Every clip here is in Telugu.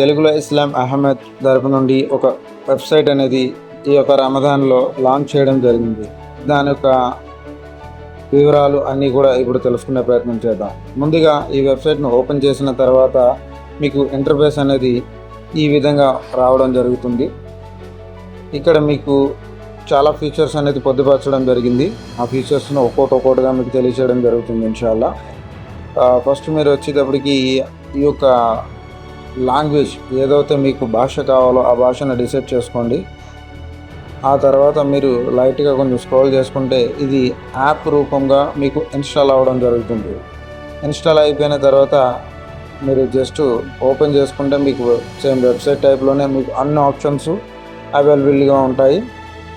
తెలుగులో ఇస్లాం అహ్మద్ తరపు నుండి ఒక వెబ్సైట్ అనేది ఈ యొక్క రమదాన్లో లాంచ్ చేయడం జరిగింది. దాని యొక్క వివరాలు అన్నీ కూడా ఇప్పుడు తెలుసుకునే ప్రయత్నం చేద్దాం. ముందుగా ఈ వెబ్సైట్ను ఓపెన్ చేసిన తర్వాత మీకు ఇంటర్ఫేస్ అనేది ఈ విధంగా రావడం జరుగుతుంది. ఇక్కడ మీకు చాలా ఫీచర్స్ అనేది పొందుపరచడం జరిగింది. ఆ ఫీచర్స్ను ఒక్కోటి ఒక్కోటిగా మీకు తెలియచేయడం జరుగుతుంది ఇన్షాల్లా. ఫస్ట్ మీరు వచ్చేటప్పటికి ఈ యొక్క లాంగ్వేజ్ ఏదైతే మీకు భాష కావాలో ఆ భాషను డిసైడ్ చేసుకోండి. ఆ తర్వాత మీరు లైట్గా కొంచెం స్క్రోల్ చేసుకుంటే ఇది యాప్ రూపంగా మీకు ఇన్స్టాల్ అవ్వడం జరుగుతుంది. ఇన్స్టాల్ అయిపోయిన తర్వాత మీరు జస్ట్ ఓపెన్ చేసుకుంటే మీకు సేమ్ వెబ్సైట్ టైప్లోనే మీకు అన్ని ఆప్షన్స్ అవైలబుల్గా ఉంటాయి.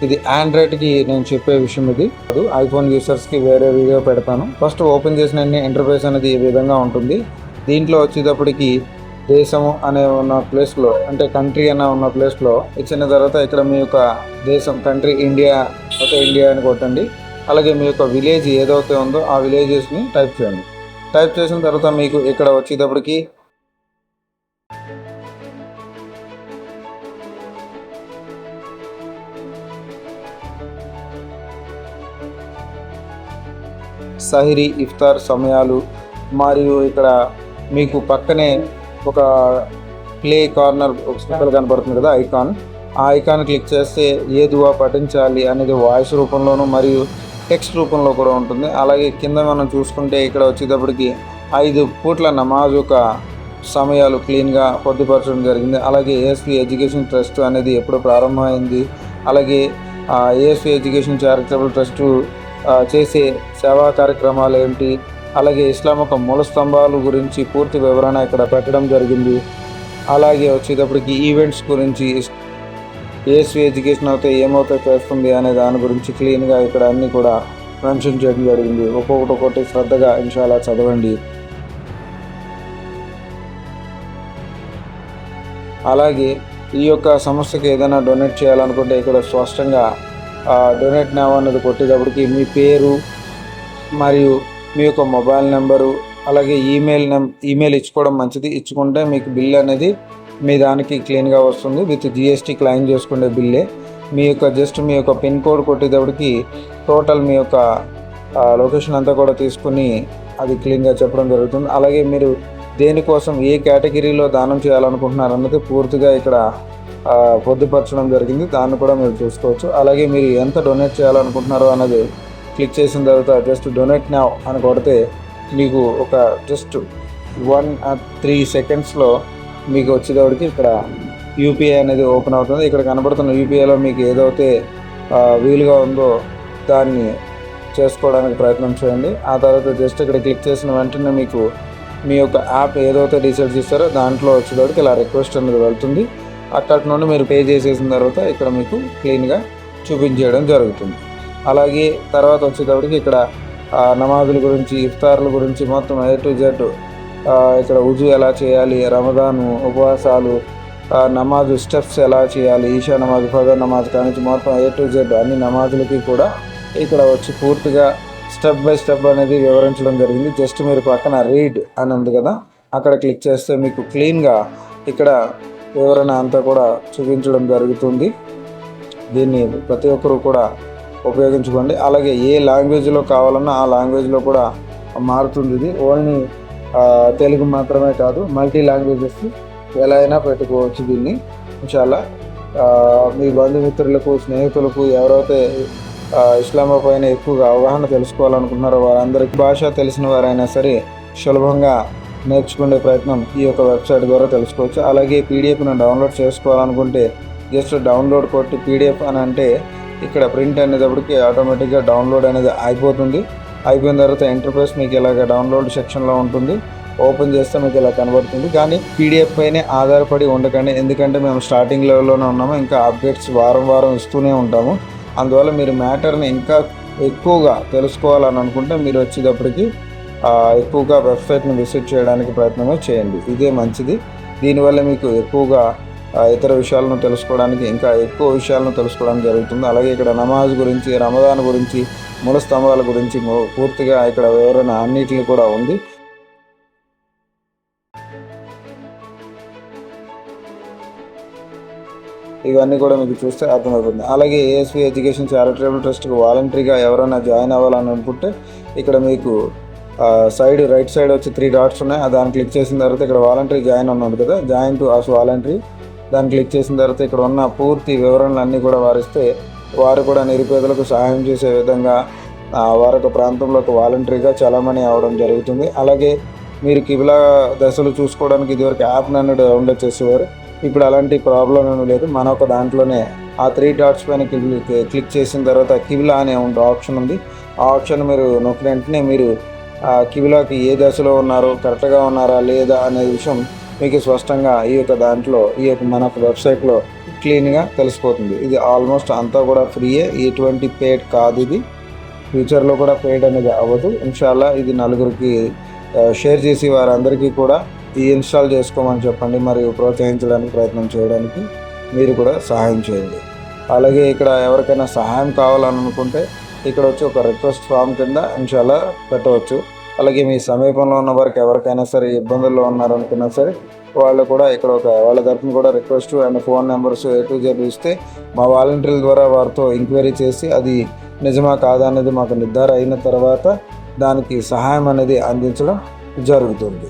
ఇది ఆండ్రాయిడ్కి నేను చెప్పే విషయం ఇది. ఐఫోన్ యూసర్స్కి వేరే వీడియో పెడతాను. ఫస్ట్ ఓపెన్ చేసిన ఇంటర్ఫేస్ అనేది ఈ విధంగా ఉంటుంది. దీంట్లో వచ్చేటప్పటికి దేశము అనే ఉన్న ప్లేస్లో అంటే కంట్రీ అనే ఉన్న ప్లేస్లో ఇచ్చిన తర్వాత ఇక్కడ మీ యొక్క దేశం కంట్రీ ఇండియా ఒక ఇండియా అని కొట్టండి. అలాగే మీ యొక్క విలేజ్ ఏదైతే ఉందో ఆ విలేజెస్ని టైప్ చేయండి. టైప్ చేసిన తర్వాత మీకు ఇక్కడ వచ్చేటప్పటికి సహిరీ ఇఫ్తార్ సమయాలు మరియు ఇక్కడ మీకు పక్కనే ఒక ప్లే కార్నర్ ఒక స్పీకర్ కనబడుతుంది కదా ఐకాన్. ఆ ఐకాన్ క్లిక్ చేస్తే ఏ దువా పఠించాలి అనేది వాయిస్ రూపంలోనూ మరియు టెక్స్ట్ రూపంలో కూడా ఉంటుంది. అలాగే కింద మనం చూసుకుంటే ఇక్కడ వచ్చేటప్పటికి ఐదు పూట్ల నమాజ్ ఒక సమయాలు క్లీన్గా పొద్దుపరచడం జరిగింది. అలాగే ఏఎస్పీ ఎడ్యుకేషన్ ట్రస్ట్ అనేది ఎప్పుడు ప్రారంభమైంది. అలాగే ఏఎస్పీ ఎడ్యుకేషన్ చారిటబుల్ ట్రస్టు చేసే సేవా కార్యక్రమాలు ఏంటి? అలాగే ఇస్లాం యొక్క మూల స్తంభాలు గురించి పూర్తి వివరణ ఇక్కడ పెట్టడం జరిగింది. అలాగే వచ్చేటప్పటికి ఈవెంట్స్ గురించి ఏసీ ఎడ్యుకేషన్ అయితే ఏమవుతే చేస్తుంది అనే దాని గురించి క్లీన్గా ఇక్కడ అన్నీ కూడా మెన్షన్ చేయడం జరిగింది. ఒక్కొక్కటి ఒక్కొక్కటి శ్రద్ధగా ఇన్షాలా చదవండి. అలాగే ఈ యొక్క సంస్థకి ఏదైనా డొనేట్ చేయాలనుకుంటే ఇక్కడ స్పష్టంగా డొనేట్ నావ్ కొట్టేటప్పటికి మీ పేరు మరియు మీ యొక్క మొబైల్ నెంబరు అలాగే ఈమెయిల్ నెం ఈమెయిల్ ఇచ్చుకోవడం మంచిది. ఇచ్చుకుంటే మీకు బిల్ అనేది మీ దానికి క్లీన్గా వస్తుంది. విత్ జిఎస్టీ క్లెయిమ్ చేసుకునే బిల్లే. మీ యొక్క జస్ట్ మీ యొక్క పిన్ కోడ్ కొట్టేటప్పటికి టోటల్ మీ యొక్క లొకేషన్ అంతా కూడా తీసుకుని అది క్లీన్గా చెప్పడం జరుగుతుంది. అలాగే మీరు దేనికోసం ఏ కేటగిరీలో దానం చేయాలనుకుంటున్నారు అన్నది పూర్తిగా ఇక్కడ పొద్దుపరచడం జరిగింది. దాన్ని కూడా మీరు చూసుకోవచ్చు. అలాగే మీరు ఎంత డొనేట్ చేయాలనుకుంటున్నారో అన్నది క్లిక్ చేసిన తర్వాత జస్ట్ డొనేట్ నా అని కొడితే మీకు ఒక జస్ట్ వన్ త్రీ సెకండ్స్లో మీకు వచ్చేటప్పటికి ఇక్కడ యూపీఐ అనేది ఓపెన్ అవుతుంది. ఇక్కడ కనబడుతున్న యూపీఐలో మీకు ఏదైతే వీలుగా ఉందో దాన్ని చేసుకోవడానికి ప్రయత్నం చేయండి. ఆ తర్వాత జస్ట్ ఇక్కడ క్లిక్ చేసిన వెంటనే మీకు మీ యొక్క యాప్ ఏదైతే డిసైడ్ చేస్తారో దాంట్లో వచ్చేటప్పటికి ఇలా రిక్వెస్ట్ అనేది వెళ్తుంది. అక్కడి నుండి మీరు పే చేసేసిన తర్వాత ఇక్కడ మీకు క్లీన్గా చూపించేయడం జరుగుతుంది. అలాగే తర్వాత వచ్చేటప్పటికి ఇక్కడ నమాజుల గురించి ఇఫ్తార్ల గురించి మొత్తం ఏ టు జెడ్ ఇక్కడ ఉజు ఎలా చేయాలి రమదాను ఉపవాసాలు నమాజు స్టెప్స్ ఎలా చేయాలి ఈషా నమాజ్ ఫజర్ నమాజ్ కానీ మొత్తం ఏ టు జెడ్ అన్ని నమాజులకి కూడా ఇక్కడ వచ్చి పూర్తిగా స్టెప్ బై స్టెప్ అనేది వివరించడం జరిగింది. జస్ట్ మీరు పక్కన రీడ్ అని ఉంది కదా అక్కడ క్లిక్ చేస్తే మీకు క్లీన్గా ఇక్కడ వివరణ అంతా కూడా చూపించడం జరుగుతుంది. దీన్ని ప్రతి ఒక్కరూ కూడా ఉపయోగించుకోండి. అలాగే ఏ లాంగ్వేజ్లో కావాలన్నా ఆ లాంగ్వేజ్లో కూడా మారుతుంది ఇది ఓన్లీ తెలుగు మాత్రమే కాదు మల్టీ లాంగ్వేజెస్ ఎలా అయినా పెట్టుకోవచ్చు దీన్ని. చాలా మీ బంధుమిత్రులకు స్నేహితులకు ఎవరైతే ఇస్లామా పైన ఎక్కువగా అవగాహన తెలుసుకోవాలనుకుంటున్నారో వారందరికీ భాష తెలిసిన వారైనా సరే సులభంగా నేర్చుకునే ప్రయత్నం ఈ యొక్క వెబ్సైట్ ద్వారా తెలుసుకోవచ్చు. అలాగే పీడిఎఫ్ను డౌన్లోడ్ చేసుకోవాలనుకుంటే జస్ట్ డౌన్లోడ్ కొట్టి పీడిఎఫ్ అని అంటే ఇక్కడ ప్రింట్ అనేటప్పటికి ఆటోమేటిక్గా డౌన్లోడ్ అనేది అయిపోతుంది. అయిపోయిన తర్వాత ఇంటర్ఫేస్ మీకు ఇలాగ డౌన్లోడ్ సెక్షన్లో ఉంటుంది. ఓపెన్ చేస్తే మీకు ఇలా కనబడుతుంది. కానీ పీడిఎఫ్ పైనే ఆధారపడి ఉండకండి. ఎందుకంటే మేము స్టార్టింగ్ లెవెల్లోనే ఉన్నాము. ఇంకా అప్డేట్స్ వారం వారం ఇస్తూనే ఉంటాము. అందువల్ల మీరు మ్యాటర్ని ఇంకా ఎక్కువగా తెలుసుకోవాలని అనుకుంటే మీరు వచ్చేటప్పటికి ఎక్కువగా వెబ్సైట్ని విజిట్ చేయడానికి ప్రయత్నమే చేయండి. ఇదే మంచిది. దీనివల్ల మీకు ఎక్కువగా ఇతర విషయాలను తెలుసుకోవడానికి ఇంకా ఎక్కువ విషయాలను తెలుసుకోవడానికి జరుగుతుంది. అలాగే ఇక్కడ నమాజ్ గురించి రమదాన్ గురించి మూల స్తంభాల గురించి పూర్తిగా ఇక్కడ వివరణ అన్నిటిని కూడా ఉంది. ఇవన్నీ కూడా మీకు చూస్తే అర్థమవుతుంది. అలాగే ఏఎస్పీ ఎడ్యుకేషన్ చారిటబుల్ ట్రస్ట్కి వాలంటరీగా ఎవరైనా జాయిన్ అవ్వాలని అనుకుంటే ఇక్కడ మీకు సైడ్ రైట్ సైడ్ వచ్చి త్రీ డాట్స్ ఉన్నాయి. దాన్ని క్లిక్ చేసిన తర్వాత ఇక్కడ వాలంటరీ జాయిన్ అన్నాడు కదా జాయిన్ టు అస్ వాలంటరీ. దాన్ని క్లిక్ చేసిన తర్వాత ఇక్కడ ఉన్న పూర్తి వివరణలు అన్నీ కూడా వారిస్తే వారు కూడా నిరుపేదలకు సహాయం చేసే విధంగా వారి వారొక ప్రాంతంలోకి వాలంటరీగా చలామణి అవడం జరుగుతుంది. అలాగే మీరు కిబిలా దశలు చూసుకోవడానికి ఇదివరకు యాప్ నన్ను డౌన్లోడ్ చేసేవారు. ఇప్పుడు అలాంటి ప్రాబ్లం ఏమీ లేదు. మన ఒక దాంట్లోనే ఆ త్రీ డాట్స్ పైన క్లిక్ క్లిక్ చేసిన తర్వాత కిబిలా అనే ఒక ఆప్షన్ ఉంది. ఆ ఆప్షన్ మీరు నొక్కిన వెంటనే మీరు ఆ కిబిలాకి ఏ దశలో ఉన్నారు కరెక్ట్గా ఉన్నారా లేదా అనే విషయం మీకు స్పష్టంగా ఈ యొక్క దాంట్లో ఈ యొక్క మన వెబ్సైట్లో క్లీన్గా తెలిసిపోతుంది. ఇది ఆల్మోస్ట్ అంతా కూడా ఫ్రీయే. ఎటువంటి పేడ్ కాదు ఇది. ఫ్యూచర్లో కూడా పేడ్ అనేది అవ్వదు. ఇన్షాల్లా ఇది నలుగురికి షేర్ చేసి వారందరికీ కూడా ఈ ఇన్స్టాల్ చేసుకోమని చెప్పండి మరియు ప్రోత్సహించడానికి ప్రయత్నం చేయడానికి మీరు కూడా సహాయం చేయండి. అలాగే ఇక్కడ ఎవరికైనా సహాయం కావాలని అనుకుంటే ఇక్కడ వచ్చి ఒక రిక్వెస్ట్ ఫామ్ కింద ఇన్షాల్లా పెట్టవచ్చు. అలాగే మీ సమీపంలో ఉన్న వారికి ఎవరికైనా సరే ఇబ్బందుల్లో ఉన్నారనుకున్నా సరే వాళ్ళు కూడా ఇక్కడ ఒక వాళ్ళ తరఫున కూడా request and phone numbers A to Z ఇస్తే మా వాలంటీర్ల ద్వారా వారితో ఎంక్వైరీ చేసి అది నిజమా కాదా అనేది మాకు నిర్ధారణ అయిన తర్వాత దానికి సహాయం అనేది అందించడం జరుగుతుంది.